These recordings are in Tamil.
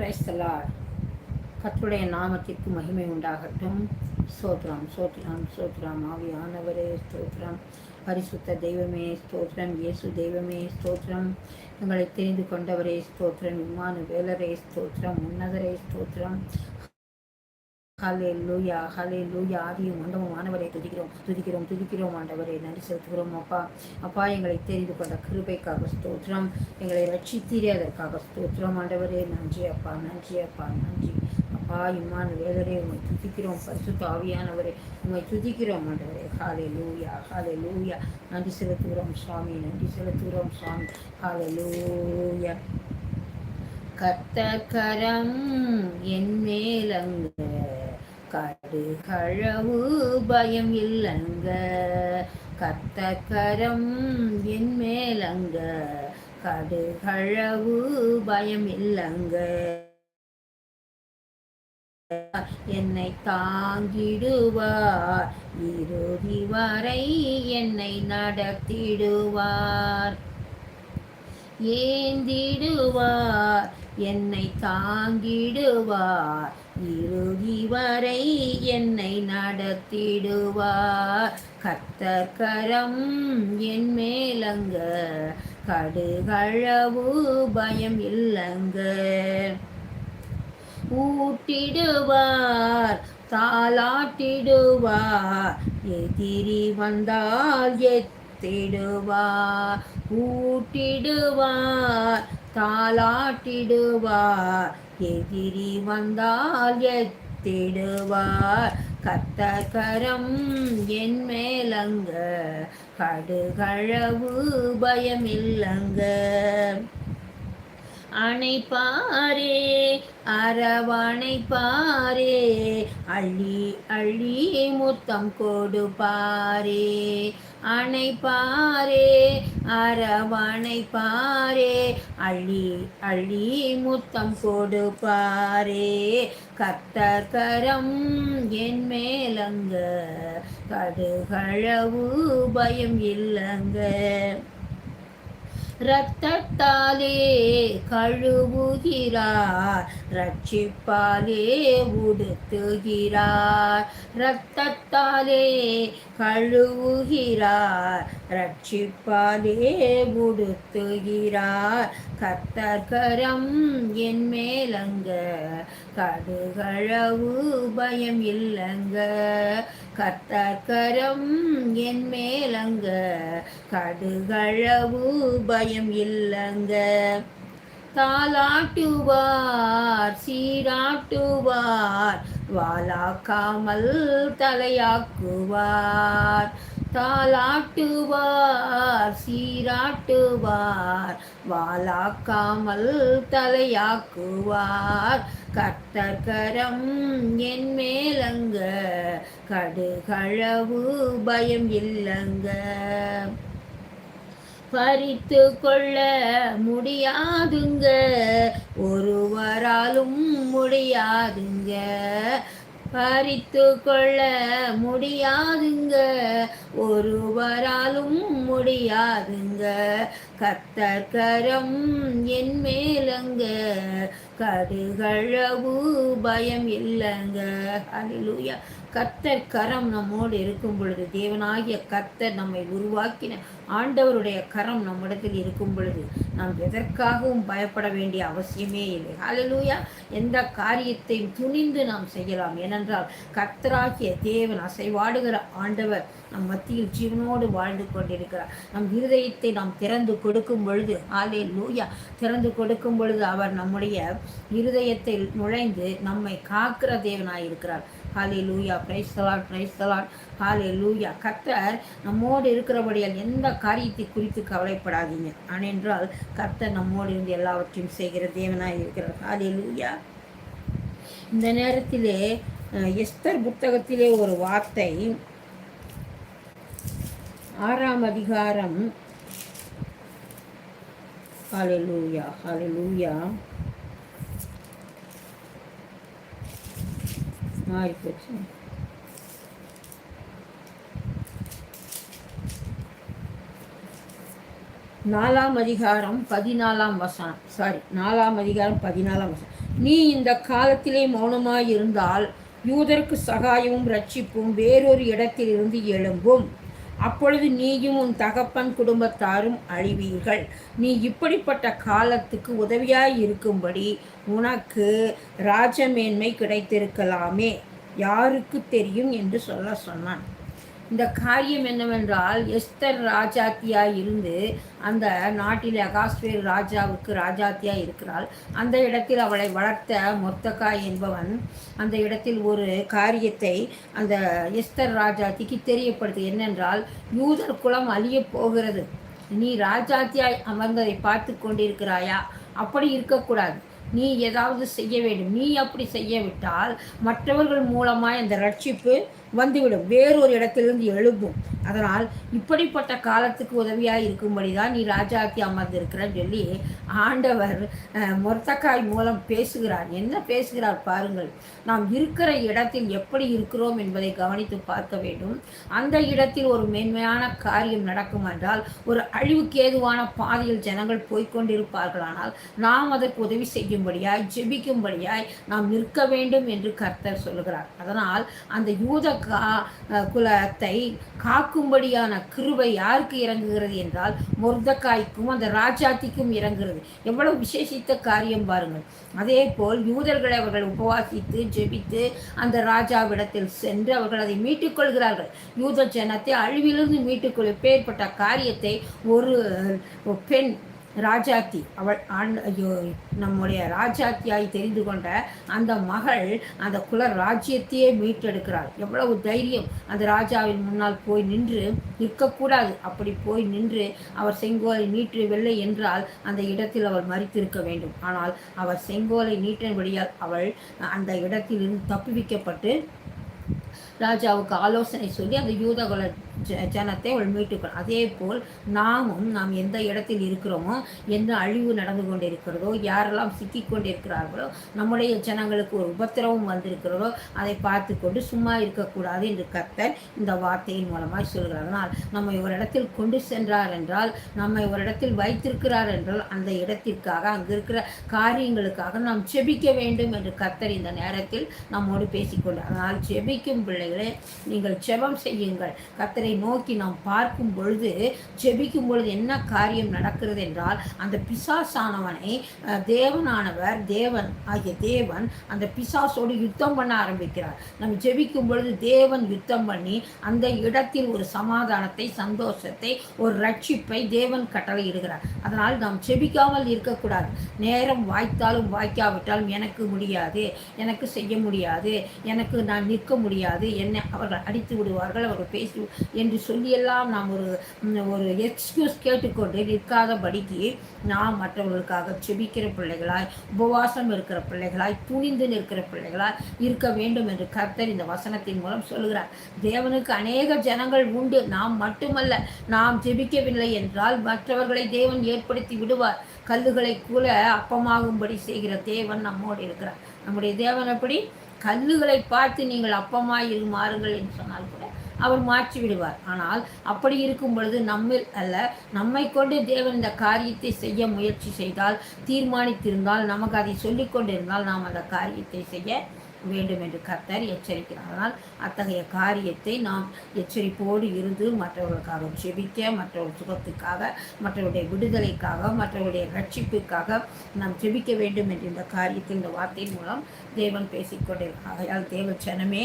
கிரைஸ்தலா கத்துடைய நாமத்திற்கு மகிமை உண்டாகட்டும். சோத்ரம் சோத்ரம் சோத்ரம் ஆவியானவரே ஸ்தோத்ரம் பரிசுத்த தெய்வமே ஸ்தோத்ரம் இயேசு தெய்வமே ஸ்தோத்ரம் எங்களை தெரிந்து கொண்டவரே ஸ்தோத்ரம் விமான வேலரே ஸ்தோத்ரம் உன்னதரே ஸ்தோத்ரம் ஹலே லூயா ஹலே லூயா ஆதியும் மண்டபம் ஆண்டவரை துதிக்கிறோம் துதிக்கிறோம் துதிக்கிறோம் ஆண்டவரை. நன்றி செலுத்துகிறோம் அப்பா. அப்பா எங்களை தெரிந்து கொண்ட கிருபைக்காக ஸ்தோத்திரம். எங்களை ரட்சித்தீரே அதற்காக ஸ்தோத்திரம் ஆண்டவரே. நன்றி அப்பா. நன்றி அப்பா. நன்றி. அப்பா இம்மான் வேதரே உண்மை துதிக்கிறோம். பரிசு தாவியானவரே உண்மை துதிக்கிறோம் ஆண்டவரே. ஹாலே லூயா ஹாலே லூயா நன்றி செலுத்துகிறோம் சுவாமி. நன்றி செலுத்துகிறோம் சுவாமி. ஹாலே லூயா கத்தக்கரம் என் மேலங்க கடுகளவு பயம் இல்லங்க. கரம் என் மேலங்க. கடுகளவு பயம் இல்லங்க. என்னை தாங்கிடுவார். இறுதி வரை என்னை நடத்திடுவார். ஏந்திடுவார். என்னை தாங்கிடுவார். இறுதி வரை என்னை நடத்திடுவார். கத்தர்கரம் என் மேலங்க கடுகளவு பயம் இல்லங்க. ஊட்டிடுவார் தாளாட்டிடுவார் எதிரி வந்தால் எத்திடுவார். ஊட்டிடுவார் தாளாட்டிடுவார் எதிரி வந்தால் எத்திடுவார். கத்தகரம் என் மேலங்க கடுகளவு பயமில்லங்க. அணைப்பாரே அரவணைப்பாரே அள்ளி அள்ளி முத்தம் கொடுப்பாரே. அணைப்பாரே அரவணைப்பாரே அள்ளி அள்ளி முத்தம் கொடுப்பாரே. கத்தகரம் என் மேலங்க கடுகளவு பயம் இல்லங்க. இரத்தத்தாலே கழுவுகிறார் ரட்சிப்பாலே உடுத்துகிறார். இரத்தத்தாலே கழுவுகிறார் ரட்சிப்பாலே உடுத்துகிறார். கத்தர்கரம் என் மேலங்க கடுகளவு பயம் இல்லங்க. கத்தர்கரம் என் மேலங்க கடுகளவு பயம் பயம் இல்லங்க. தாளாட்டுவார் சீராட்டுவார் வாலாக்காமல் தலையாக்குவார். தாளாட்டுவார் சீராட்டுவார் வாலாக்காமல் தலையாக்குவார். கர்த்தர்கரம் என் மேலங்க கடுகளவு பயம் இல்லங்க. பறித்து கொள்ள முடியாதுங்க. ஒருவராலும் முடியாதுங்க. பறித்து கொள்ள முடியாதுங்க. ஒருவராலும் முடியாதுங்க. கத்தர்கரம் என் மேலங்க. கடுகளவு பயம் இல்லைங்க. அலிலுயா கர்த்தர் கரம் நம்மோடு இருக்கும் பொழுது தேவனாகிய கர்த்தர் நம்மை உருவாக்கின ஆண்டவருடைய கரம் நம்மிடத்தில் இருக்கும் பொழுது நாம் எதற்காகவும் பயப்பட வேண்டிய அவசியமே இல்லை. அலலூயா எந்த காரியத்தையும் துணிந்து நாம் செய்யலாம். ஏனென்றால் கர்த்தராகிய தேவன் அசைவாடுகிற ஆண்டவர் நம் மத்தியில் ஜீவனோடு வாழ்ந்து கொண்டிருக்கிறார். நம் இருதயத்தை நாம் திறந்து கொடுக்கும் பொழுது ஆலே லூயா திறந்து கொடுக்கும் பொழுது அவர் நம்முடைய இருதயத்தில் நுழைந்து நம்மை காக்கிற தேவனாயிருக்கிறார். ஹாலே லூயா பிரைஸ் தலாட் பிரைஸ் தலாட் ஹாலே லூயா கர்த்தர் நம்மோடு இருக்கிறபடியால் எந்த காரியத்தை குறித்து கவலைப்படாதீங்க. ஆனென்றால் கர்த்தர் நம்மோடு இருந்து எல்லாவற்றையும் செய்கிற தேவனாக இருக்கிறார். ஹாலே லூயா இந்த நேரத்திலே எஸ்தர் புத்தகத்திலே ஒரு வார்த்தை. ஆறாம் அதிகாரம். ஹாலே லூயா ஹாலே லூயா மாறி போச்சு நாலாம் அதிகாரம் பதினாலாம் வசனம். சாரி நாலாம் அதிகாரம் பதினாலாம் வசனம். நீ இந்த காலத்திலே மௌனமாய் இருந்தால் யூதருக்கு சகாயமும் ரட்சிப்பும் வேறொரு இடத்திலிருந்து எழும்பும். அப்பொழுது நீயும் உன் தகப்பன் குடும்பத்தாரும் அழிவீர்கள். நீ இப்படிப்பட்ட காலத்துக்கு உதவியாய் இருக்கும்படி உனக்கு ராஜமேன்மை கிடைத்திருக்கலாமே. யாருக்கு தெரியும் என்று சொல்ல சொன்னான். இந்த காரியம் என்னவென்றால் எஸ்தர் ராஜாத்தியாய் இருந்து அந்த நாட்டில் அகாஸ்வேர் ராஜாவுக்கு ராஜாத்தியாக இருக்கிறாள். அந்த இடத்தில் அவளை வளர்த்த மொத்தக்காய் என்பவன் அந்த இடத்தில் ஒரு காரியத்தை அந்த எஸ்தர் ராஜாத்திக்கு தெரியப்படுது என்னென்றால் யூதர் குலம் அழியப் போகிறது. நீ ராஜாத்தியாய் அமர்ந்ததை பார்த்து கொண்டிருக்கிறாயா? அப்படி இருக்கக்கூடாது. நீ ஏதாவது செய்ய வேண்டும். நீ அப்படி செய்யவிட்டால் மற்றவர்கள் மூலமாக அந்த ரட்சிப்பு வந்துவிடும். வேறொரு இடத்திலிருந்து எழுப்பும் அதனால் இப்படிப்பட்ட காலத்துக்கு உதவியாக இருக்கும்படி தான் நீ ராஜாத்தி அமர்ந்திருக்கிறன்னு சொல்லி ஆண்டவர் மொர்த்தக்காய் மூலம் பேசுகிறார். என்ன பேசுகிறார் பாருங்கள். நாம் இருக்கிற இடத்தில் எப்படி இருக்கிறோம் என்பதை கவனித்து பார்க்க வேண்டும். அந்த இடத்தில் ஒரு மேன்மையான காரியம் நடக்கும் என்றால் ஒரு அழிவுக்கு ஏதுவான பாதையில் ஜனங்கள் போய்கொண்டிருப்பார்களானால் நாம் அதற்கு உதவி செய்யும்படியாய் ஜெபிக்கும்படியாய் நாம் நிற்க வேண்டும் என்று கர்த்தர் சொல்கிறார் அதனால் அந்த யூத கா குலத்தை காக்கும்படியான கிருபை யாருக்கு இறங்குகிறது என்றால் முர்தக்காய்க்கும் அந்த ராஜாத்திக்கும் இறங்குகிறது. எவ்வளவு விசேஷித்த காரியம் பாருங்கள். அதே போல் யூதர்களை அவர்கள் உபவாசித்து ஜெபித்து அந்த ராஜாவிடத்தில் சென்று அவர்கள் அதை மீட்டுக்கொள்கிறார்கள். யூத ஜனத்தை அழிவிலிருந்து மீட்டுக்கொள் பேர்பட்ட காரியத்தை ஒரு பெண் ராஜாத்தி அவள் ஐயோ நம்முடைய ராஜாத்தியாய் தெரிந்து கொண்ட அந்த மகள் அந்த குல ராஜ்யத்தையே மீட்டெடுக்கிறாள். எவ்வளவு தைரியம். அந்த ராஜாவின் முன்னால் போய் நின்று நிற்கக்கூடாது. அப்படி போய் நின்று அவர் செங்கோலை நீட்டவில்லை என்றால் அந்த இடத்தில் அவள் மறித்திருக்க வேண்டும். ஆனால் அவர் செங்கோலை நீட்டினபடியால் அவள் அந்த இடத்திலிருந்து தப்புவிக்கப்பட்டு ராஜாவுக்கு ஆலோசனை சொல்லி அந்த யூதகுல ஜனத்தை அவள் மீட்டுக்கணும் அதே போல் நாமும் நாம் எந்த இடத்தில் இருக்கிறோமோ எந்த அழிவு நடந்து கொண்டிருக்கிறதோ யாரெல்லாம் சிக்கி கொண்டிருக்கிறார்களோ நம்முடைய ஜனங்களுக்கு ஒரு உபத்திரவம் வந்திருக்கிறதோ அதை பார்த்து கொண்டு சும்மா இருக்கக்கூடாது என்று கத்தர் இந்த வார்த்தையின் மூலமாக சொல்கிறார். அதனால் நம்மை ஒரு இடத்தில் கொண்டு சென்றார் என்றால் நம்மை ஒரு இடத்தில் வைத்திருக்கிறார் என்றால் அந்த இடத்திற்காக அங்கு இருக்கிற காரியங்களுக்காக நாம் செபிக்க வேண்டும் என்று கத்தர் இந்த நேரத்தில் நம்மோடு பேசிக்கொண்டார். அதனால் செபிக்கும் பிள்ளைகளே நீங்கள் செபம் செய்யுங்கள். கத்தரை அதை நோக்கி நாம் பார்க்கும் பொழுது ஜெபிக்கும் பொழுது என்ன காரியம் நடக்கிறது என்றால் அந்த பிசாசானவனை தேவனானவர் தேவன் ஆகிய தேவன் அந்த பிசாசோடு யுத்தம் பண்ண ஆரம்பிக்கிறார். நம்ம ஜெபிக்கும் பொழுது தேவன் யுத்தம் பண்ணி அந்த இடத்தில் ஒரு சமாதானத்தை சந்தோஷத்தை ஒரு ரட்சிப்பை தேவன் கட்டளை இடுகிறார் அதனால் நாம் ஜெபிக்காமல் இருக்கக்கூடாது. நேரம் வாய்த்தாலும் வாய்க்காவிட்டாலும் எனக்கு முடியாது எனக்கு செய்ய முடியாது எனக்கு நான் நிற்க முடியாது என்னை அவர்கள் அடித்து விடுவார்கள் அவர்கள் பேசி என்று சொல்லியெல்லாம் நாம் ஒரு ஒரு எக்ஸ்கியூஸ் கேட்டுக்கொண்டு நிற்காதபடிக்கு நாம் மற்றவர்களுக்காக செபிக்கிற பிள்ளைகளாய் உபவாசம் இருக்கிற பிள்ளைகளாய் துணிந்து நிற்கிற பிள்ளைகளாய் இருக்க வேண்டும் என்று கர்த்தர் இந்த வசனத்தின் மூலம் சொல்கிறார் தேவனுக்கு அநேக ஜனங்கள் உண்டு. நாம் மட்டுமல்ல நாம் ஜெபிக்கவில்லை என்றால் மற்றவர்களை தேவன் ஏற்படுத்தி விடுவார். கல்லுகளை கூட அப்பமாகும்படி செய்கிற தேவன் நம்மோடு இருக்கிறார். நம்முடைய தேவன் எப்படி கல்லுகளை பார்த்து நீங்கள் அப்பமாய் மாறுங்கள் என்று சொன்னால் கூட அவர் மாற்றி விடுவார். ஆனால் அப்படி இருக்கும் பொழுது நம்மில் அல்ல நம்மை கொண்டு தேவன் இந்த காரியத்தை செய்ய முயற்சி செய்தால் தீர்மானித்திருந்தால் நமக்கு அதை சொல்லிக்கொண்டிருந்தால் நாம் அந்த காரியத்தை செய்ய வேண்டும் என்று கர்த்தர் எச்சரிக்கிறார். ஆனால் அத்தகைய காரியத்தை நாம் எச்சரிப்போடு இருந்து மற்றவர்களுக்காக ஜெபிக்க மற்றவர்கள் சுகத்துக்காக மற்றவருடைய விடுதலைக்காக மற்றவருடைய ரட்சிப்புக்காக நாம் ஜெபிக்க வேண்டும் என்று இந்த காரியத்தை இந்த வார்த்தையின் மூலம் தேவன் பேசிக்கொண்டிருக்கிறார் ஆகையால் தேவ சனமே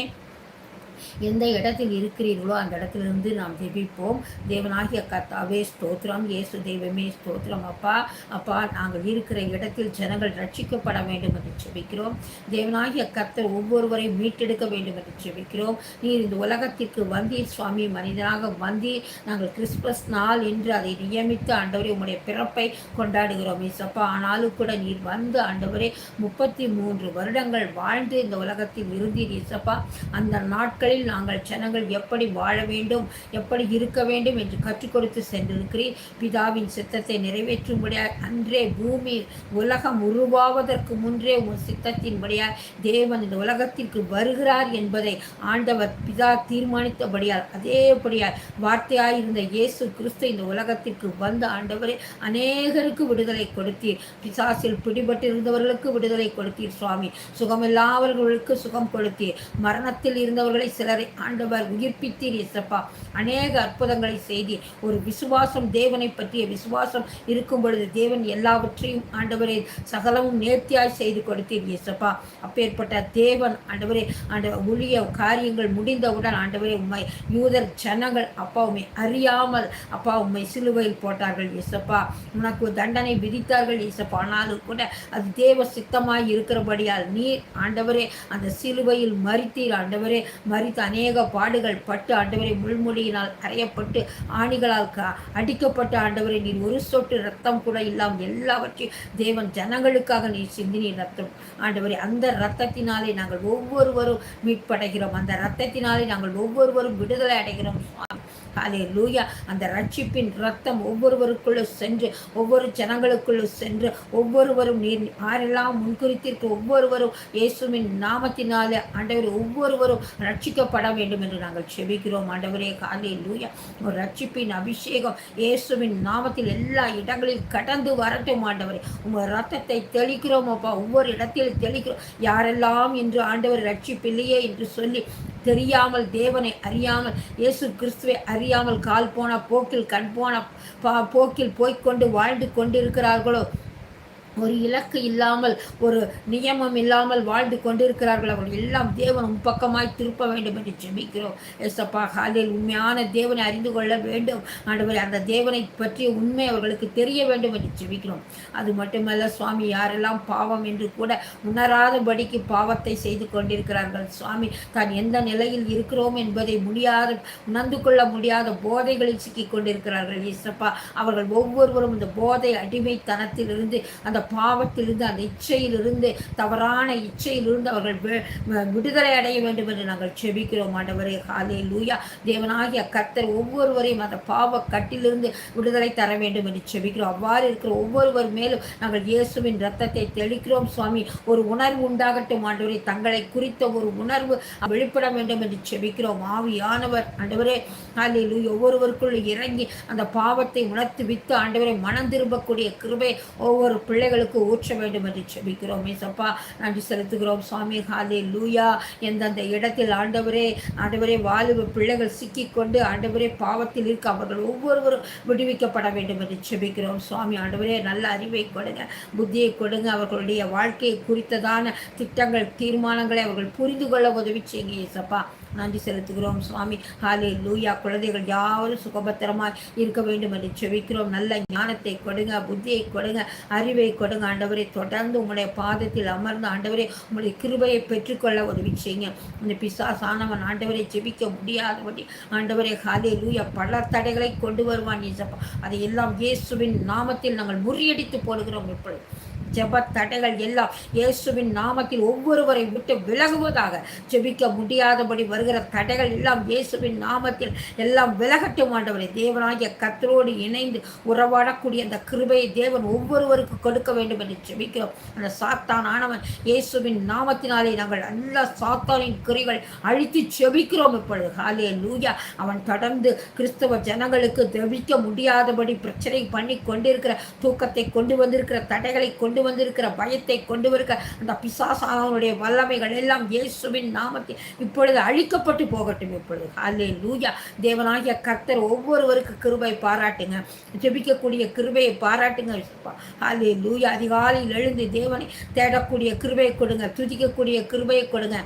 எந்த இடத்தில் இருக்கிறீர்களோ அந்த இடத்திலிருந்து நாம் ஜெபிப்போம். தேவனாகிய கத்தாவே ஸ்தோத்திரம். இயேசு தெய்வமே ஸ்தோத்திரம். அப்பா அப்பா நாங்கள் இருக்கிற இடத்தில் ஜனங்கள் ரட்சிக்கப்பட வேண்டும் என்று ஜெபிக்கிறோம். தேவனாகிய கர்த்தர் ஒவ்வொருவரையும் மீட்டெடுக்க வேண்டும் என்று ஜெபிக்கிறோம். நீர் இந்த உலகத்திற்கு வந்தீர் சுவாமி மனிதனாக வந்தீர். நாங்கள் கிறிஸ்மஸ் நாள் என்று அதை நியமித்து ஆண்டவரே உங்களுடைய பிறப்பை கொண்டாடுகிறோம். இசப்பா ஆனாலும் கூட நீர் வந்து ஆண்டவரே முப்பத்தி மூன்று வருடங்கள் வாழ்ந்து இந்த உலகத்தில் இருந்தீர் இசப்பா அந்த நாட்கள் நாட்களில் நாங்கள் ஜனங்கள் எப்படி வாழ வேண்டும் எப்படி இருக்க வேண்டும் என்று கற்றுக் கொடுத்து சென்றிருக்கிறீர். பிதாவின் சித்தத்தை நிறைவேற்றும்படியாக அன்றே பூமி உலகம் உருவாவதற்கு முன்றே உன் சித்தத்தின்படியால் தேவன் இந்த உலகத்திற்கு வருகிறார் என்பதை ஆண்டவர் பிதா தீர்மானித்தபடியால் அதேபடியால் வார்த்தையாயிருந்த இயேசு கிறிஸ்து இந்த உலகத்திற்கு வந்த ஆண்டவரே அநேகருக்கு விடுதலை கொடுத்தீர். பிசாசில் பிடிபட்டிருந்தவர்களுக்கு விடுதலை கொடுத்தீர் சுவாமி. சுகமில்லாதவர்களுக்கு சுகம் கொடுத்தீர். மரணத்தில் இருந்தவர்களை சிலரை ஆண்டவர் உயிர்ப்பித்தீர் இசப்பா அநேக அற்புதங்களை செய்தீர். ஒரு விசுவாசம் தேவனை பற்றிய விசுவாசம் இருக்கும் பொழுது தேவன் எல்லாவற்றையும் ஆண்டவரே சகலமும் நேர்த்தியாய் செய்து கொடுத்தீர் இயேசப்பா. அப்பேற்பட்ட தேவன் ஆண்டவரே ஆண்ட ஒழிய காரியங்கள் முடிந்தவுடன் ஆண்டவரே உண்மை யூதர் ஜனங்கள் அப்பா உண்மை அறியாமல் அப்பா உண்மை சிலுவையில் போட்டார்கள் இயேசப்பா. உனக்கு தண்டனை விதித்தார்கள் இயேசப்பா. ஆனாலும் கூட அது தேவ சித்தமாய் இருக்கிறபடியால் நீர் ஆண்டவரே அந்த சிலுவையில் மறித்தீர் ஆண்டவரே. மறித்த அநேக பாடுகள் பட்டு ஆண்டவரை முள்மொழியினால் கரையப்பட்டு ஆணிகளால் அடிக்கப்பட்ட ஆண்டவரை நீர் ஒரு சொட்டு ரத்தம் கூட இல்லாமல் எல்லாவற்றையும் தேவன் ஜனங்களுக்காக நீர் சிந்தினீர் ரத்தம். ஆண்டவரை அந்த ரத்தத்தினாலே நாங்கள் ஒவ்வொருவரும் மீட்படைகிறோம். அந்த ரத்தத்தினாலே நாங்கள் ஒவ்வொருவரும் விடுதலை அடைகிறோம். அதே லூயா அந்த ரட்சிப்பின் ரத்தம் ஒவ்வொருவருக்குள்ளே சென்று ஒவ்வொரு ஜனங்களுக்குள்ளே சென்று ஒவ்வொருவரும் நீர் யாரெல்லாம் முன்குறித்திற்கு ஒவ்வொருவரும் இயேசுவின் நாமத்தினாலே ஆண்டவர் ஒவ்வொருவரும் ரட்சி ரட்சிக்கப்பட வேண்டும் என்று நாங்கள் செபிக்கிறோம். ஆண்டவரே காலே லூயா ஒரு ரட்சிப்பின் அபிஷேகம் இயேசுவின் நாமத்தில் எல்லா இடங்களில் கடந்து வரட்டும் ஆண்டவரே. உங்கள் ரத்தத்தை தெளிக்கிறோம் அப்பா. ஒவ்வொரு இடத்தில் தெளிக்கிறோம். யாரெல்லாம் இன்று ஆண்டவர் ரட்சிப்பில்லையே என்று சொல்லி தெரியாமல் தேவனை அறியாமல் இயேசு கிறிஸ்துவை அறியாமல் கால் போன போக்கில் கண் போன போக்கில் போய்க்கொண்டு வாழ்ந்து கொண்டிருக்கிறார்களோ ஒரு இலக்கு இல்லாமல் ஒரு நியமம் இல்லாமல் வாழ்ந்து கொண்டிருக்கிறார்கள். அவர்கள் எல்லாம் தேவன் உன் பக்கமாய் திருப்ப வேண்டும் என்று ஜெபிக்கிறோம். எஸ்அப்பா காலையில் உண்மையான தேவனை அறிந்து கொள்ள வேண்டும். ஆண்டவர் அந்த தேவனை பற்றிய உண்மை அவர்களுக்கு தெரிய வேண்டும் என்று ஜெபிக்கிறோம். அது மட்டுமல்ல சுவாமி யாரெல்லாம் பாவம் என்று கூட உணராதபடிக்கு பாவத்தை செய்து கொண்டிருக்கிறார்கள். சுவாமி தான் எந்த நிலையில் இருக்கிறோம் என்பதை முடியாத உணர்ந்து கொள்ள முடியாத போதைகளில் சிக்கிக் கொண்டிருக்கிறார்கள். இசப்பா அவர்கள் ஒவ்வொருவரும் இந்த போதை அடிமைத்தனத்திலிருந்து அந்த பாவத்திலிருந்து அந்த இச்சையிலிருந்து தவறான இச்சையிலிருந்து அவர்கள் விடுதலை அடைய வேண்டும் என்று நாங்கள் செபிக்கிறோம் ஆண்டவரே. காலே லூயா தேவனாகிய கர்த்தர் ஒவ்வொருவரையும் அந்த பாவ கட்டிலிருந்து விடுதலை தர வேண்டும் என்று செபிக்கிறோம். அவ்வாறு இருக்கிற ஒவ்வொருவர் மேலும் நாங்கள் இயேசுவின் ரத்தத்தை தெளிக்கிறோம் சுவாமி. ஒரு உணர்வு உண்டாகட்டும் ஆண்டவரே. தங்களை குறித்த ஒரு உணர்வு வெளிப்பட வேண்டும் என்று செபிக்கிறோம். ஆவியானவர் ஆண்டவரே. காலே லூயா ஒவ்வொருவருக்குள் இறங்கி அந்த பாவத்தை உணர்த்து வித்து ஆண்டவரை மனம் திரும்பக்கூடிய கிருபை ஒவ்வொரு பிள்ளைகள் பிள்ளைகளுக்கு ஊற்ற வேண்டும் என்று செபிக்கிறோம். ஏசப்பா நன்றி செலுத்துகிறோம். சுவாமி ஹாலே லூயா எந்தெந்த இடத்தில் ஆண்டவரே ஆண்டவரே வாலிப பிள்ளைகள் சிக்கிக்கொண்டு ஆண்டவரே பாவத்தில் இருக்க அவர்கள் ஒவ்வொருவரும் விடுவிக்கப்பட வேண்டும் என்று செபிக்கிறோம். சுவாமி ஆண்டவரே நல்ல அறிவை கொடுங்க புத்தியை கொடுங்க. அவர்களுடைய வாழ்க்கையை குறித்ததான திட்டங்கள் தீர்மானங்களை அவர்கள் புரிந்து கொள்ள உதவி செய்யுங்க ஏசப்பா. நன்றி செலுத்துகிறோம். சுவாமி ஹாலே லூயா குழந்தைகள் யாரும் சுகபத்திரமாய் இருக்க வேண்டும் என்று செபிக்கிறோம். நல்ல ஞானத்தை கொடுங்க புத்தியை கொடுங்க அறிவை கொடுங்க ஆண்டவரை தொடர்ந்து உங்களுடைய பாதத்தில் அமர்ந்து ஆண்டவரே உங்களுடைய கிருபையை பெற்றுக்கொள்ள உதவி செய்யுங்க இந்த பிசாசானவன் ஆண்டவரை ஜெபிக்க முடியாதபடி ஆண்டவரே ஹாலே லூயா பல தடைகளை கொண்டு வருவான் அதை எல்லாம் இயேசுவின் நாமத்தில் நாங்கள் முறியடித்து போடுகிறோம் இப்பொழுது. ஜப தடைகள் எல்லாம் இயேசுவின் நாமத்தில் ஒவ்வொருவரை விட்டு விலகுவதாக ஜெபிக்க முடியாதபடி வருகிற தடைகள் எல்லாம் இயேசுவின் நாமத்தில் எல்லாம் விலகட்டும் ஆண்டவரை. தேவனாகிய கத்தரோடு இணைந்து உறவாடக்கூடிய அந்த கிருபையை தேவன் ஒவ்வொருவருக்கு கொடுக்க வேண்டும் என்று ஜெபிக்கிறோம். அந்த சாத்தான் ஆனவன் இயேசுவின் நாமத்தினாலே நாங்கள் நல்ல சாத்தானின் குறிகள் அழித்து செபிக்கிறோம் இப்பொழுது. ஹாலே லூயா அவன் தொடர்ந்து கிறிஸ்தவ ஜனங்களுக்கு ஜெபிக்க முடியாதபடி பிரச்சனை பண்ணி கொண்டிருக்கிற தூக்கத்தை கொண்டு வந்திருக்கிற தடைகளை கொண்டு வந்திருக்கிற பயத்தை கொண்டு வருகிற அந்த பிசாசானவனுடைய வல்லமைகள் எல்லாம் இயேசுவின் நாமத்தில் இப்பொழுது அழிக்கப்பட்டு போகட்டும் இப்பொழுது. அல்லே லூயா தேவனாகிய கர்த்தர் ஒவ்வொருவருக்கு கிருபை பாராட்டுங்க. ஜெபிக்கக்கூடிய கிருபையை பாராட்டுங்க அல்லே லூயா அதிகாலையில் எழுந்து தேவனை தேடக்கூடிய கிருபையை கொடுங்க. துதிக்கக்கூடிய கிருபையை கொடுங்க.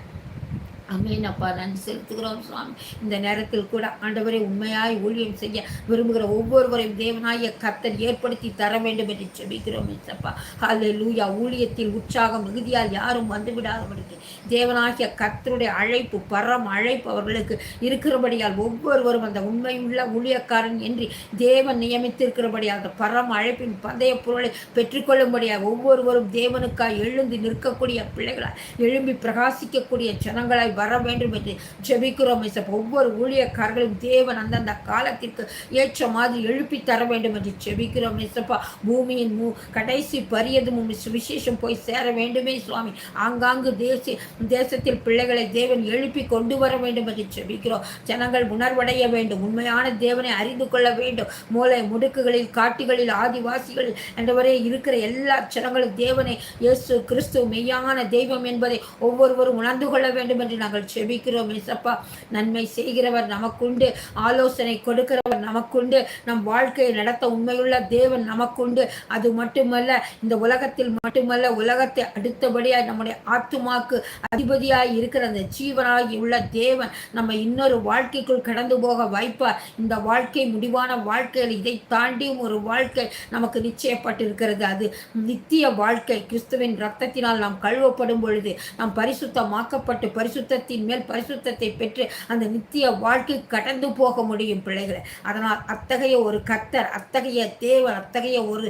அமீன் அப்பா. நன்றி செலுத்துகிறோம் சுவாமி. இந்த நேரத்தில் கூட ஆண்டவரை உண்மையாய் ஊழியம் செய்ய விரும்புகிற ஒவ்வொருவரையும் தேவனாய கத்தர் ஏற்படுத்தி தர வேண்டும் என்று செபிக்கிறோம் அப்பா ஹாலே லூயா ஊழியத்தில் உற்சாகம் மிகுதியால் யாரும் வந்துவிடாதபடிக்கு தேவனாகிய கத்தருடைய அழைப்பு பரம் அழைப்பு அவர்களுக்கு இருக்கிறபடியால் ஒவ்வொருவரும் அந்த உண்மையுள்ள ஊழியக்காரன் என்று தேவன் நியமித்திருக்கிறபடியால் அந்த பரம் அழைப்பின் பந்தய பொருளை பெற்றுக்கொள்ளும்படியாக ஒவ்வொருவரும் தேவனுக்காய் எழுந்து நிற்கக்கூடிய பிள்ளைகளாய் எழும்பி பிரகாசிக்கக்கூடிய ஜனங்களாய் வர வேண்டும் என்று ஜெபிக்கிறோம் இசப்பா ஒவ்வொரு ஊழியக்காரர்களும் தேவன் அந்தந்த காலத்திற்கு ஏற்ற மாதிரி எழுப்பி தர வேண்டும் என்று ஜெபிக்கிறோம் இசப்பா பூமியின் மூ கடைசி பரியதும் விசேஷம் போய் சேர வேண்டுமே சுவாமி. ஆங்காங்கு தேசிய தேசத்தில் பிள்ளைகளை தேவன் எழுப்பி கொண்டு வர வேண்டும் என்று ஜெபிக்கிறோம். ஜனங்கள் உணர்வடைய வேண்டும். உண்மையான தேவனை அறிந்து கொள்ள வேண்டும். மூளை முடுக்குகளில் காட்டுகளில் ஆதிவாசிகளில் என்றவரே இருக்கிற எல்லா ஜனங்களும் தேவனை இயேசு கிறிஸ்து மெய்யான தெய்வம் என்பதை ஒவ்வொருவரும் உணர்ந்து கொள்ள வேண்டும் என்று நாங்கள் செபிக்கிறோம் இசப்பா நன்மை செய்கிறவர் நமக்குண்டு ஆலோசனை கொடுக்கிறவர் நமக்குண்டு நம் வாழ்க்கையை நடத்த உண்மையுள்ள தேவன் நமக்குண்டு. அது மட்டுமல்ல இந்த உலகத்தில் மட்டுமல்ல உலகத்தை அடுத்தபடியாக நம்முடைய ஆத்துமாக்கு அதிபதியாய் இருக்கிற அந்த ஜீவனாகி உள்ள தேவன் நம்ம இன்னொரு வாழ்க்கைக்குள் கடந்து போக வாய்ப்பார் இந்த வாழ்க்கை முடிவான வாழ்க்கையில் இதை தாண்டியும் ஒரு வாழ்க்கை நமக்கு நிச்சயப்பட்டிருக்கிறது. அது நித்திய வாழ்க்கை. கிறிஸ்துவின் ரத்தத்தினால் நாம் கழுவப்படும் பொழுது நாம் பரிசுத்தமாக்கப்பட்டு பரிசுத்த பரிசுத்தத்தின் மேல் பரிசுத்தத்தை பெற்று அந்த நித்திய வாழ்க்கை கடந்து போக முடியும் பிள்ளைகளை. அதனால் அத்தகைய ஒரு கத்தர் அத்தகைய தேவன் அத்தகைய ஒரு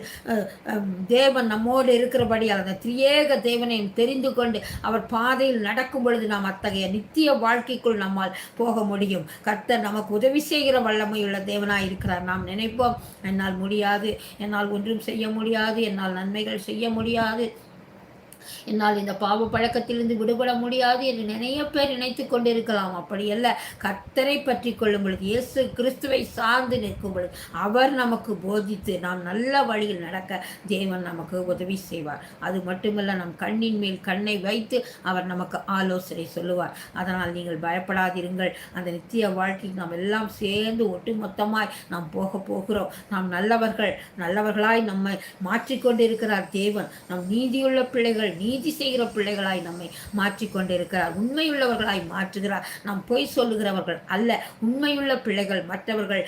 தேவன் நம்மோடு இருக்கிறபடியால் அந்த திரியேக தேவனையும் தெரிந்து கொண்டு அவர் பாதையில் நடக்கும் பொழுது நாம் அத்தகைய நித்திய வாழ்க்கைக்குள் நம்மால் போக முடியும். கர்த்தர் நமக்கு உதவி செய்கிற வல்லமையுள்ள தேவனாக இருக்கிறார். நாம் நினைப்போம் என்னால் முடியாது என்னால் ஒன்றும் செய்ய முடியாது என்னால் நன்மைகள் செய்ய முடியாது என்னால் இந்த பாவ பழக்கத்திலிருந்து விடுபட முடியாது என்று நிறைய பேர் நினைத்து கொண்டிருக்கலாம். அப்படியல்ல கர்த்தரை பற்றி கொள்ளும் பொழுது இயேசு கிறிஸ்துவை சார்ந்து நிற்கும் பொழுது அவர் நமக்கு போதித்து நாம் நல்ல வழியில் நடக்க தேவன் நமக்கு உதவி செய்வார். அது மட்டுமல்ல நம் கண்ணின் மேல் கண்ணை வைத்து அவர் நமக்கு ஆலோசனை சொல்லுவார். அதனால் நீங்கள் பயப்படாதிருங்கள். அந்த நித்திய வாழ்க்கைக்கு நாம் எல்லாம் சேர்ந்து ஒட்டுமொத்தமாய் நாம் போக போகிறோம். நாம் நல்லவர்கள் நல்லவர்களாய் நம்மை மாற்றிக்கொண்டிருக்கிறார் தேவன். நம் நீதியுள்ள பிள்ளைகள் நீதி செய்கிற பிள்ளைகளாய் நம்மை மாற்றிக்கொண்டிருக்கிறார். உண்மையுள்ளவர்களாய் மாற்றுகிறார். நாம் பொய் சொல்லுகிறவர்கள் அல்ல. உண்மையுள்ள பிள்ளைகள் மற்றவர்கள்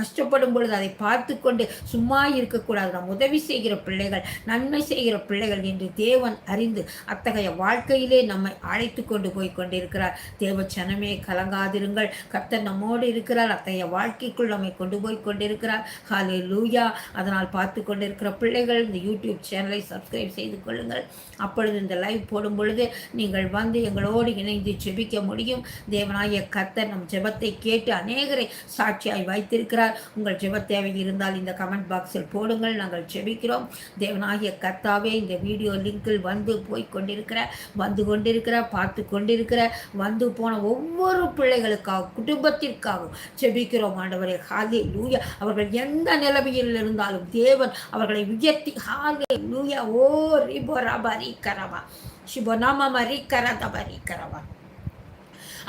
கஷ்டப்படும் பொழுது அதை பார்த்து கொண்டு சும்மா இருக்கக்கூடாது. நாம் உதவி செய்கிற பிள்ளைகள் நன்மை செய்கிற பிள்ளைகள் என்று தேவன் அறிந்து அத்தகைய வாழ்க்கையிலே நம்மை அழைத்து கொண்டு போய் கொண்டிருக்கிறார். தேவ சனமே கலங்காதிருங்கள். கர்த்தர் நம்மோடு இருக்கிறார். அத்தகைய வாழ்க்கைக்குள் நம்மை கொண்டு போய் கொண்டிருக்கிறார். ஹாலே லூயா அதனால் பார்த்து கொண்டிருக்கிற பிள்ளைகள் இந்த யூடியூப் சேனலை சப்ஸ்கிரைப் செய்து கொள்ளுங்கள். அப்பொழுது இந்த லைவ் போடும் பொழுது நீங்கள் வந்து எங்களோடு இணைந்து ஜெபிக்க முடியும். தேவனாய கத்தர் நம் ஜெபத்தை கேட்டு அநேகரை சாட்சியாய் வைத்திருக்கிறார். உங்கள் ஜெப தேவை இருந்தால் இந்த கமெண்ட் பாக்ஸில் போடுங்கள். நாங்கள் ஜெபிக்கிறோம். தேவனாகிய கத்தாவே இந்த வீடியோ லிங்கில் வந்து போய் கொண்டிருக்கிற வந்து கொண்டிருக்கிற பார்த்து கொண்டிருக்கிற வந்து போன ஒவ்வொரு பிள்ளைகளுக்காக குடும்பத்திற்காகவும் ஜெபிக்கிறோம். ஆண்டவரே ஹாலே லூயா அவர்கள் எந்த நிலைமையில் இருந்தாலும் தேவன் அவர்களை உயர்த்தி ஹாலே லூயா ஓ बारीक करावा शिबोनामा बारीक करा करावा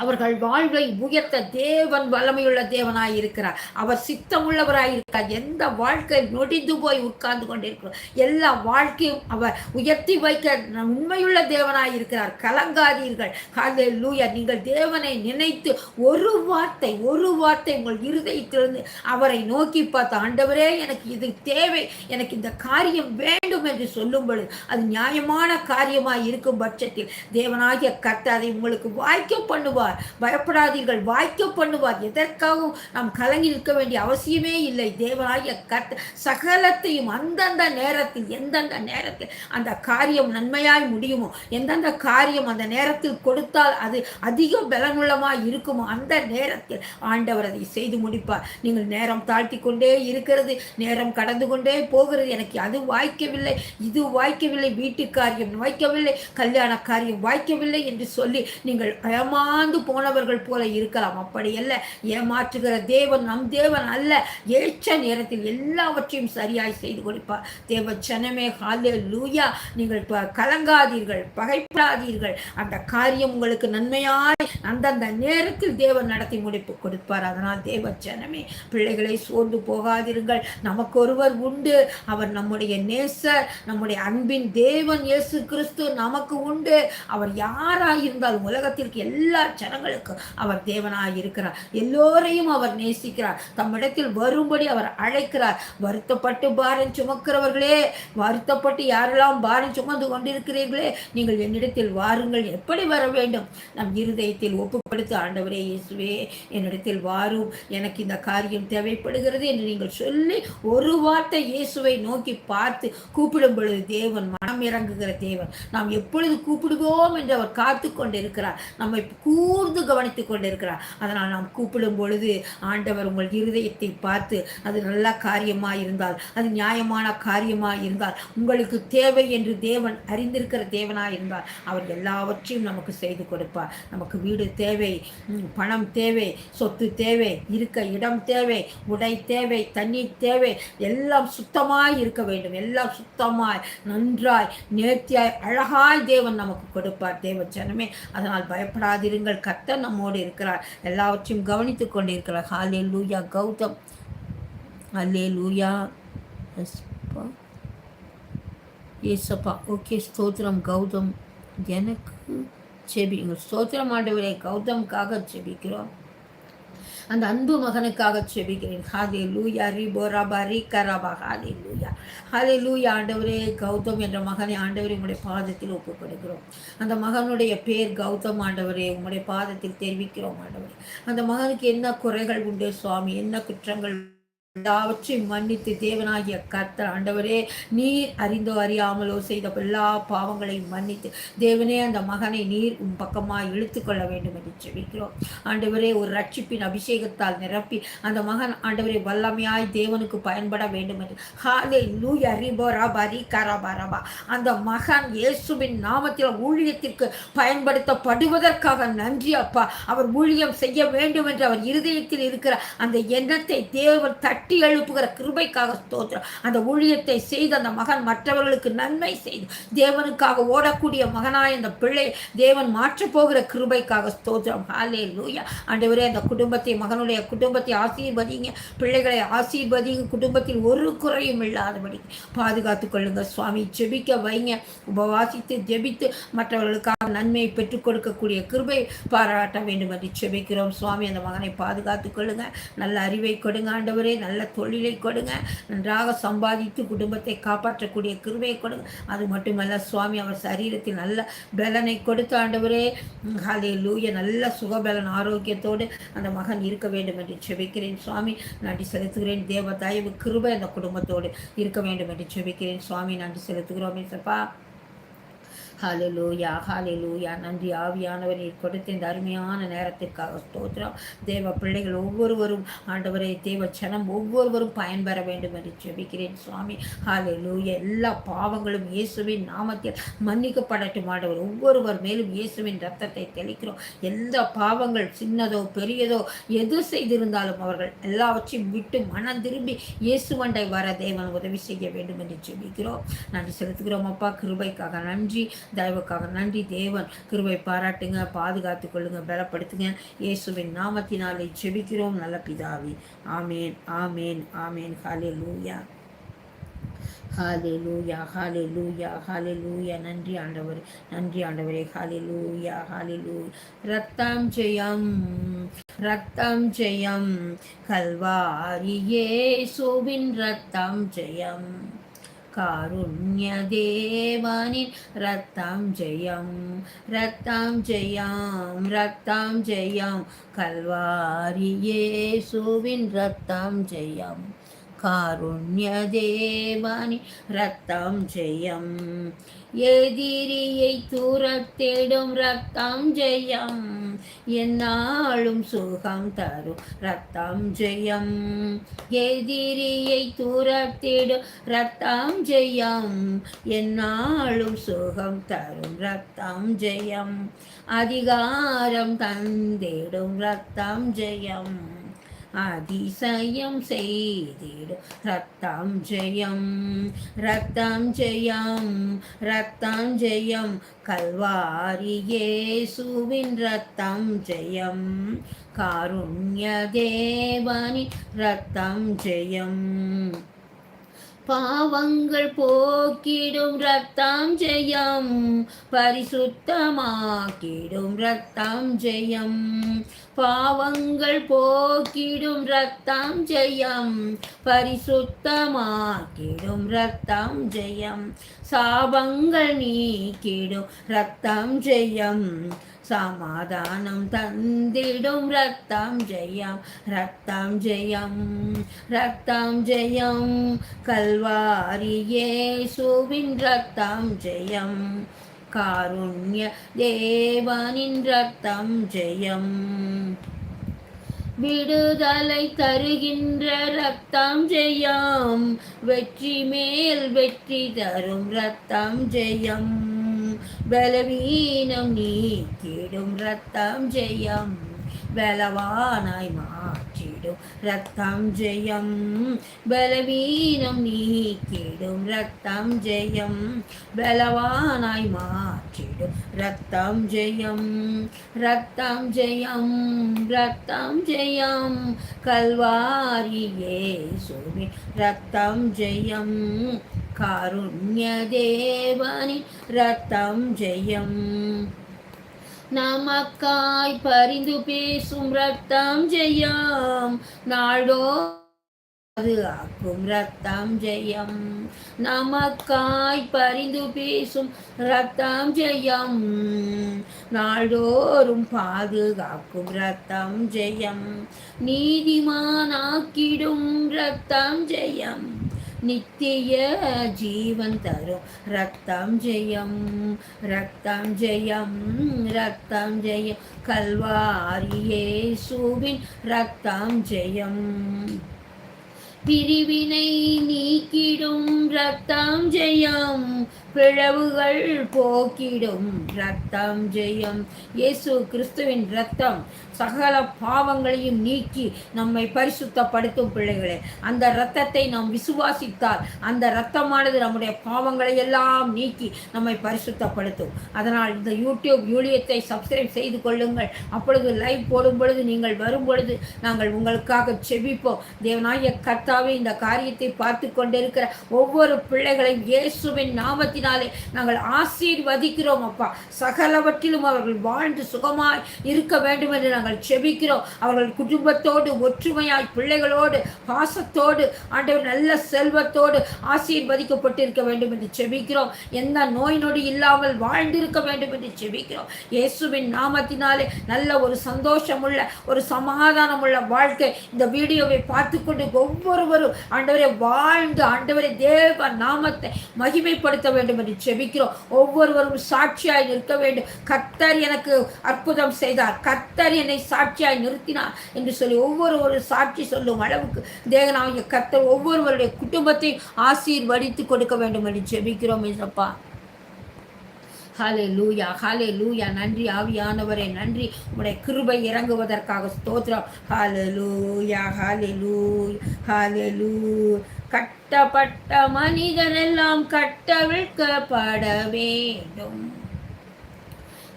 அவர்கள் வாழ்வை உயர்த்த தேவன் வல்லமையுள்ள தேவனாய் இருக்கிறார் அவர் சித்தமுள்ளவராய் இருக்கிறார் எந்த வாழ்க்கை நொடிந்து போய் உட்கார்ந்து கொண்டிருக்கிறோம்? எல்லா வாழ்க்கையும் அவர் உயர்த்தி வைக்க உண்மையுள்ள தேவனாய் இருக்கிறார் கலங்காதீர்கள். காலையில் லூயா நீங்கள் தேவனை நினைத்து ஒரு வார்த்தை ஒரு வார்த்தை உங்கள் இருதயத்திலிருந்து அவரை நோக்கி பார்த்த ஆண்டவரே எனக்கு இது தேவை. எனக்கு இந்த காரியம் வேண்டும் என்று சொல்லும் பொழுது அது நியாயமான காரியமாய் இருக்கும் பட்சத்தில் தேவனாகிய கத்த அதை உங்களுக்கு வாய்க்க பண்ணுவார். பண்ணுவார் பயப்படாதீர்கள். வாய்க்க பண்ணுவார். எதற்காகவும் நாம் கலங்கி நிற்க வேண்டிய அவசியமே இல்லை. தேவனாகிய கத் சகலத்தையும் அந்தந்த நேரத்தில் எந்தெந்த நேரத்தில் அந்த காரியம் நன்மையாய் முடியுமோ எந்தெந்த காரியம் அந்த நேரத்தில் கொடுத்தால் அது அதிக பலனுள்ளமாக இருக்குமோ அந்த நேரத்தில் ஆண்டவர் அதை செய்து முடிப்பார். நீங்கள் நேரம் தாழ்த்தி கொண்டே இருக்கிறது நேரம் கடந்து கொண்டே போகிறது. எனக்கு அது வாய்க்கவில்லை இது வாய்க்கவில்லை வீட்டு காரியம் வாய்க்கவில்லை கல்யாண காரியம் வாய்க்கவில்லை என்று சொல்லி நீங்கள் ஏமாந்து போனவர்கள் போல இருக்கலாம். அப்படி அல்ல. ஏமாற்றுகிற தேவன் நம் தேவன் அல்ல. ஏற்ற நேரத்தில் எல்லாவற்றையும் சரியாய் செய்து கொடுப்பார். தேவ சனமே ஹாலே லூயா நீங்கள் கலங்காதீர்கள் பகைப்படாதீர்கள். அந்த காரியம் உங்களுக்கு நன்மையாய் அந்தந்த நேரத்தில் தேவன் நடத்தி முடிப்பு கொடுப்பார். அதனால் தேவ ஜனமே பிள்ளைகளை சோர்ந்து போகாதீர்கள். நமக்கு ஒருவர் உண்டு. அவர் நம்முடைய நேசர் நம்முடைய அன்பின் தேவன் இயேசு கிறிஸ்து நமக்கு உண்டு. அவர் யாராக உலகத்திற்கு எல்லா ஜனங்களுக்கு அவர் தேவனாக இருக்கிறார். எல்லோரையும் அவர் நேசிக்கிறார். தம்மிடத்தில் வரும்படி அவர் அழைக்கிறார். வருத்தப்பட்டு பாரம் சுமக்கிறவர்களே வருத்தப்பட்டு யாரெல்லாம் பாரம் சுமந்து கொண்டிருக்கிறீர்களே நீங்கள் என்னிடத்தில் வாருங்கள். எப்படி வர வேண்டும்? நம் இருதயத்தில் ஒப்புப்படுத்த ஆண்டவரே இயேசுவே என்னிடத்தில் வாரும். எனக்கு இந்த காரியம் தேவைப்படுகிறது என்று நீங்கள் சொல்லி ஒரு வார்த்தை இயேசுவை நோக்கி பார்த்து கூப்பிடும் பொழுது தேவன் மனம் இறங்குகிற தேவன். நாம் எப்பொழுது கூப்பிடுவோம் என்று அவர் காத்து கொண்டிருக்கிறார் நம்மை கூர்ந்து கவனித்துக் கொண்டிருக்கிறார். அதனால் நாம் கூப்பிடும் பொழுது ஆண்டவர் உங்கள் இருதயத்தை பார்த்து அது நல்ல காரியமாக இருந்தால் அது நியாயமான காரியமாக இருந்தால் உங்களுக்கு தேவை என்று தேவன் அறிந்திருக்கிற தேவனாக இருந்தால் அவர் எல்லாவற்றையும் நமக்கு செய்து கொடுப்பார். நமக்கு வீடு தேவை பணம் தேவை சொத்து தேவை இருக்க இடம் தேவை உடை தேவை தண்ணீர் தேவை எல்லாம் சுத்தமாய் இருக்க வேண்டும். எல்லாம் சுத்தமாய் நன்றாய் நேர்த்தியாய் அழகாய் தேவன் நமக்கு கொடுப்பார். தேவ ஜனமே அதனால் பயப்படாதிருங்கள். கத்தர் நம்மோடு இருக்கிறார். எல்லாவற்றையும் கொண்டு கொண்டிருக்கிறார். ஹாலே லூயா கௌதம். அல்லே லூயா ஏசப்பா. ஓகே ஸ்தோத்திரம். கௌதம் எனக்கு செபி. ஸ்தோத்திரம் ஆண்டவரே கௌதம்காக செபிக்கிறோம். அந்த அன்பு மகனுக்காக செபிக்கிறேன். ஹாதே லூயா ரிபோரா பாரி கராபா ஹாதே லூயா ஹாதே லூயா ஆண்டவரே கௌதம் என்ற மகனை ஆண்டவரே உங்களுடைய பாதத்தில் ஒப்புக்கொடுக்கிறோம். அந்த மகனுடைய பேர் கௌதம் ஆண்டவரே உங்களுடைய பாதத்தில் தெரிவிக்கிறோம் ஆண்டவரே. அந்த மகனுக்கு என்ன குறைகள் உண்டு சுவாமி? என்ன குற்றங்கள் எல்லாவற்றையும் மன்னித்து தேவனாகிய கர்த்தர் ஆண்டவரே நீர் அறிந்தோ அறியாமலோ செய்த எல்லா பாவங்களையும் மன்னித்து தேவனே அந்த மகனை நீர் உன் பக்கமாக இழுத்து கொள்ள வேண்டும் என்று செபிக்கிறோம் ஆண்டவரே ஒரு ரட்சிப்பின் அபிஷேகத்தால் நிரப்பி அந்த மகன் ஆண்டவரே வல்லமையாய் தேவனுக்கு பயன்பட வேண்டும் என்று. ஹாலே அறிபோ ரிபோரா பரி கராபரபா அந்த மகன் இயேசுவின் நாமத்தில் ஊழியத்திற்கு பயன்படுத்தப்படுவதற்காக நன்றி அப்பா. அவர் ஊழியம் செய்ய வேண்டும் என்று அவர் இருதயத்தில் இருக்கிற அந்த எண்ணத்தை தேவன் தட்டி கட்டி எழுப்புகிற கிருபைக்காக ஸ்தோத்திரம். அந்த ஊழியத்தை செய்து அந்த மகன் மற்றவர்களுக்கு நன்மை செய்து தேவனுக்காக ஓடக்கூடிய மகனாய் அந்த பிள்ளை தேவன் மாற்றப்போகிற கிருபைக்காக ஸ்தோத்திரம். ஹாலே லூயா ஆண்டவரே அந்த குடும்பத்தை மகனுடைய குடும்பத்தை ஆசீர்வதிங்க. பிள்ளைகளை ஆசீர்வதிங்க. குடும்பத்தில் ஒரு குறையும் இல்லாதபடி பாதுகாத்து கொள்ளுங்க. சுவாமி ஜெபிக்க வைங்க. உபவாசித்து ஜெபித்து மற்றவர்களுக்காக நன்மையை பெற்றுக் கொடுக்கக்கூடிய கிருபை பாராட்ட வேண்டும் என்று ஜெபிக்கிறோம். சுவாமி அந்த மகனை பாதுகாத்து கொள்ளுங்க. நல்ல அறிவை கொடுங்க. ஆண்டவரே நல்ல தொழிலை கொடுங்க. நன்றாக சம்பாதித்து குடும்பத்தை காப்பாற்றக்கூடிய கிருமையை கொடுங்க. அது மட்டுமல்ல சுவாமி அவர் சரீரத்தில் நல்ல பலனை கொடுத்த ஆண்டவரே. ஹாலே லூய நல்ல சுகபலன் ஆரோக்கியத்தோடு அந்த மகன் இருக்க வேண்டும் என்று செபிக்கிறேன் சுவாமி நன்றி செலுத்துகிறேன். தேவ தயவு கிருபை அந்த குடும்பத்தோடு இருக்க வேண்டும் என்று செபிக்கிறேன் சுவாமி நன்றி செலுத்துகிறோம். சப்பா ஹாலிலூயா ஹாலிலூயா நன்றி ஆவியானவரை கொடுத்த இந்த அருமையான நேரத்திற்காக ஸ்தோத்திரம். தேவ பிள்ளைகள் ஒவ்வொருவரும் ஆண்டவரை தேவ சனம் ஒவ்வொருவரும் பயன்பெற வேண்டும் என்று ஜெபிக்கிறேன் சுவாமி. ஹாலிலூயா எல்லா பாவங்களும் இயேசுவின் நாமத்தில் மன்னிக்கப்படட்டும் ஆண்டவர். ஒவ்வொருவர் மேலும் இயேசுவின் ரத்தத்தை தெளிக்கிறோம். எந்த பாவங்கள் சின்னதோ பெரியதோ எது செய்திருந்தாலும் அவர்கள் எல்லாவற்றையும் விட்டு மனம் திரும்பி இயேசுவண்டை வர தேவன் உதவி செய்ய வேண்டும் என்று ஜெபிக்கிறோம். நன்றி செலுத்துகிறோம் அப்பா. கிருபைக்காக நன்றி. தயவுக்காக நன்றி தேவன். கிருவை பாராட்டுங்க பாதுகாத்து கொள்ளுங்க பலப்படுத்துங்க. இயேசுவின் நாமத்தினாலே செபிக்கிறோம் நல்ல பிதாவி. ஆமேன் ஆமேன் ஆமேன். ஹாலே லூயா ஹாலே லூயா ஹாலே லூயா ஹாலே லூயா நன்றி ஆண்டவர் நன்றி ஆண்டவரே. ஹாலே லூயா ஹாலே லூ ரத்தம் ஜெயம் ரத்தம் ஜெயம். கல்வாரியே சுவின் ரத்தம் ஜெயம். കാരുണ്യദേവനിൻ രക്താം ജയം രക്താം ജയാം രക്താം ജയാം കൽവാരിയേശുവിൻ രക്താം ജയം காருண்யதேவானி ரத்தம் ஜெயம் எதிரியை துரத்திடும் ரத்தம் ஜெயம் என்னாலும் சுகம் தரும் ரத்தம் ஜெயம் எதிரியை துரத்திடும் ரத்தம் ஜெயம் என்னாலும் சுகம் தரும் ரத்தம் ஜெயம் அதிகாரம் தந்திடும் ரத்தம் ஜெயம் அதிசயம் செய்திடும் ரத்தம் ஜெயம் ரத்தம் ஜெயம் ரத்தம் ஜெயம். கல்வாரியே சுவின் ரத்தம் ஜெயம். காருண்ய தேவனின் ரத்தம் ஜெயம். பாவங்கள் போக்கிடும் ரத்தம் ஜெயம். பரிசுத்தமாக்கிடும் ரத்தம் ஜெயம். பாவங்கள் போக்கிடும் ரத்தம் ஜெயம். பரிசுத்தமாக்கிடும் ரத்தம் ஜெயம். சாபங்கள் நீக்கிடும் ரத்தம் ஜெயம். சமாதானம் தந்திடும். ரத்தம் ஜெயம் ரத்தம் ஜெயம் ரத்தம் ஜெயம். கல்வாரியே சுவின் ரத்தம் ஜெயம். காருண்ய தேவனின் ரத்தம் ஜெயம். விடுதலை தருகின்ற ரத்தம் ஜெயம். வெற்றி மேல் வெற்றி தரும் ரத்தம் ஜெயம். பலவீனம் நீக்கிடும் ரத்தம் ஜெயம் பலவானாய் மாற்றிடும் ரத்தம் ஜெயம் பலவீனம் நீக்கிடும் ரத்தம் ஜெயம் பலவானாய் மாற்றிடும் ரத்தம் ஜெயம் ரத்தம் ஜெயம் ரத்தம் ஜெயம் கல்வாரியே சுமி ரத்தம் ஜெயம் காருண்ய தேவனின் ரத்தம் ஜெயம். நமக்காய் பரிந்து பேசும் ரத்தம் ஜெயம். நாடோ அது ஆக்கும் ரத்தம் ஜெயம். நமக்காய் பரிந்து பேசும் ரத்தம் ஜெயம். நாள்தோறும் பாதுகாக்கும் ரத்தம் ஜெயம். நீதிமானாக்கிடும் ரத்தம் ஜெயம். நித்திய ஜீவன் தரும் ரத்தம் ஜெயம் ரத்தம் ஜெயம் ரத்தம் ஜெயம் கல்வாரியே சூவின் ரத்தம் ஜெயம் பிரிவினை நீக்கிடும் ரத்தம் ஜெயம் பிளவுகள் போக்கிடும். ரத்தம் ஜெயம். இயேசு கிறிஸ்துவின் ரத்தம் சகல பாவங்களையும் நீக்கி நம்மை பரிசுத்தப்படுத்தும் பிள்ளைகளே. அந்த இரத்தத்தை நாம் விசுவாசித்தால் அந்த இரத்தமானது நம்முடைய பாவங்களை எல்லாம் நீக்கி நம்மை பரிசுத்தப்படுத்தும். அதனால் இந்த யூடியூப் யூலியத்தை சப்ஸ்கிரைப் செய்து கொள்ளுங்கள். அப்பொழுது லைவ் போடும் பொழுது நீங்கள் வரும் பொழுது நாங்கள் உங்களுக்காக செபிப்போம். தேவனாய கர்த்தாவே இந்த காரியத்தை பார்த்து கொண்டிருக்கிற ஒவ்வொரு பிள்ளைகளையும் இயேசுவின் நாமத்தினாலே நாங்கள் ஆசீர்வதிக்கிறோம் அப்பா. சகலவற்றிலும் அவர்கள் வாழ்ந்து சுகமாய் இருக்க வேண்டும் என்று நாங்கள் செபிக்கிறோம். அவர்கள் குடும்பத்தோடு ஒற்றுமையாய் பிள்ளைகளோடு பாசத்தோடு ஆண்டவர் நல்ல செல்வத்தோடு ஆசீர்வதிக்கப்பட்டிருக்க வேண்டும் என்று செபிக்கிறோம். எந்த நோய் நொடி இல்லாமல் வாழ்ந்திருக்க வேண்டும் என்று செபிக்கிறோம். இயேசுவின் நாமத்தினாலே நல்ல ஒரு சந்தோஷமுள்ள ஒரு சமாதானமுள்ள வாழ்க்கை இந்த வீடியோவை பார்த்து கொண்டு ஒவ்வொருவரும் ஆண்டவரை வாழ்ந்து ஆண்டவரை தேவ நாமத்தை மகிமைப்படுத்த வேண்டும் என்று செபிக்கிறோம் ஒவ்வொருவரும் சாட்சியாய் நிற்க வேண்டும். கத்தர் எனக்கு அற்புதம் செய்தார். கத்தர் என்னை சாட்சியாய் நிறுத்தினார் என்று சொல்லி ஒவ்வொருவரும் சாட்சி சொல்லும் அளவுக்கு தேவனாகிய கத்தர் ஒவ்வொருவருடைய குடும்பத்தையும் ஆசீர்வதித்து கொடுக்க வேண்டும் என்று ஜெபிக்கிறோம். ஏசப்பா ஹாலே லூயா ஹாலே லூயா நன்றி ஆவியானவரே நன்றி. உடைய கிருபை இறங்குவதற்காக ஸ்தோத்திரம். ஹாலே லூயா ஹாலே லூ ஹாலே லூ கட்டப்பட்ட மனிதரெல்லாம் கட்டவிழ்க்கப்பட வேண்டும்.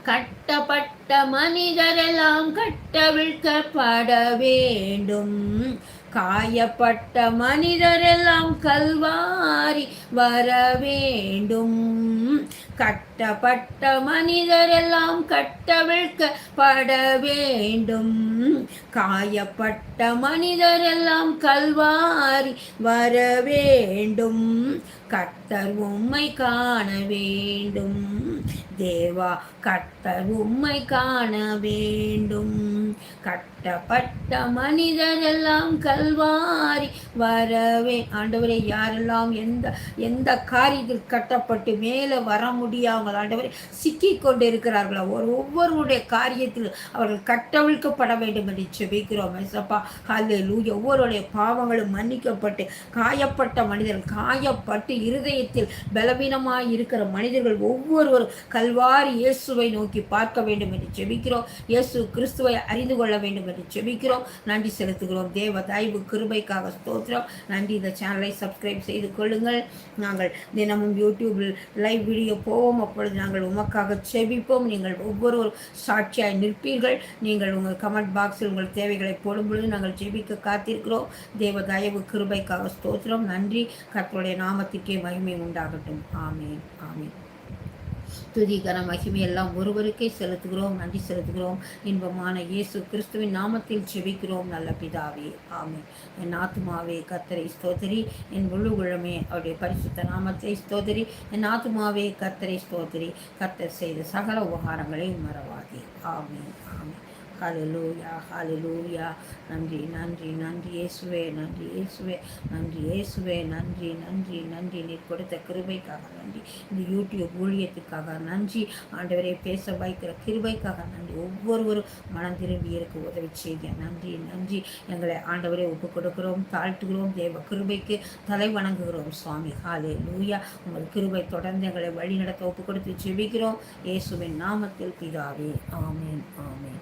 கட்டப்பட்ட மனிதரெல்லாம் கட்டவிழ்க்கப்பட வேண்டும். காயப்பட்ட மனிதரெல்லாம் கல்வாரி வர வேண்டும். கட்டப்பட்ட மனிதரெல்லாம் கட்டவிழ்க்கப்பட வேண்டும். காயப்பட்ட மனிதரெல்லாம் கல்வாரி வர வேண்டும். கட்டர் உம்மை காண வேண்டும். தேவா கட்டர் உம்மை காண வேண்டும். கட்டப்பட்ட மனிதரெல்லாம் கல்வாரி வரவே ஆண்டவரை யாரெல்லாம் எந்த எந்த காரியத்தில் கட்டப்பட்டு மேலே வர முடியாமல் ஆண்டவரை சிக்கி கொண்டு இருக்கிறார்களோ ஒரு ஒவ்வொருவருடைய காரியத்தில் அவர்கள் கட்டவிழ்க்கப்பட வேண்டும் என்று செபிக்கிறோம் மைசப்பா அல்லே லூ ஒவ்வொருடைய பாவங்களும் மன்னிக்கப்பட்டு காயப்பட்ட மனிதர்கள் காயப்பட்டு இருதயத்தில் பலவீனமாக இருக்கிற மனிதர்கள் ஒவ்வொருவரும் கல்வாரி இயேசுவை நோக்கி பார்க்க வேண்டும் என்று செபிக்கிறோம் இயேசு கிறிஸ்துவை அறிந்து கொள்ள வேண்டும் என்று செபிக்கிறோம் நன்றி செலுத்துகிறோம். தேவ தயவு கிருபைக்காக ஸ்தோத்திரம். நன்றி. இந்த சேனலை சப்ஸ்கிரைப் செய்து கொள்ளுங்கள். நாங்கள் தினமும் யூடியூபில் லைவ் வீடியோ போவோம். அப்பொழுது நாங்கள் உமக்காக செவிப்போம் நீங்கள் ஒவ்வொரு சாட்சியாய் நிற்பீர்கள். நீங்கள் உங்கள் கமெண்ட் பாக்ஸில் உங்கள் தேவைகளை போடும் பொழுது நாங்கள் ஜெபிக்க காத்திருக்கிறோம். தேவ தயவு கிருபைக்காக ஸ்தோத்திரம். நன்றி. கத்தருடைய நாமத்திற்கே மகிமை உண்டாகட்டும். ஆமேன். ஆமேன். துதி கன மகிமை எல்லாம் ஒருவருக்கே செலுத்துகிறோம் நன்றி செலுத்துகிறோம். இன்பமான இயேசு கிறிஸ்துவின் நாமத்தில் செபிக்கிறோம் நல்ல பிதாவே. ஆமே என் ஆத்துமாவே கத்தரை ஸ்தோதரி என் முழு குழமே அவருடைய பரிசுத்த நாமத்தை ஸ்தோதரி என் ஆத்துமாவே கத்தரை ஸ்தோதரி கத்தர் செய்த சகல உபகாரங்களை மறவாதே. ஆமே ஆமே ஹalleluya நன்றி நன்றி நன்றி இயேசுவே நன்றி இயேசுவே நன்றி இயேசுவே நன்றி நன்றி நன்றி. நீர் கொடுத்த கிருபைக்காக நன்றி. இந்த யூடியூப் ஊழியத்துக்காக நன்றி. ஆண்டவரை பேச வைக்கிற கிருபைக்காக நன்றி. ஒவ்வொருவரும் மனம் திரும்பி இருக்க உதவி செய்ய. நன்றி நன்றி. எங்களை ஆண்டவரை ஒப்பு கொடுக்கிறோம் தாழ்த்துகிறோம். தேவ கிருபைக்கு தலை வணங்குகிறோம் சுவாமி. ஹாலே லூயா உங்கள் கிருபை தொடர்ந்து எங்களை வழி நடத்த ஒப்பு கொடுத்து செபிக்கிறோம் இயேசுவின் நாமத்தில் பிதாவே ஆமேன் ஆமேன்.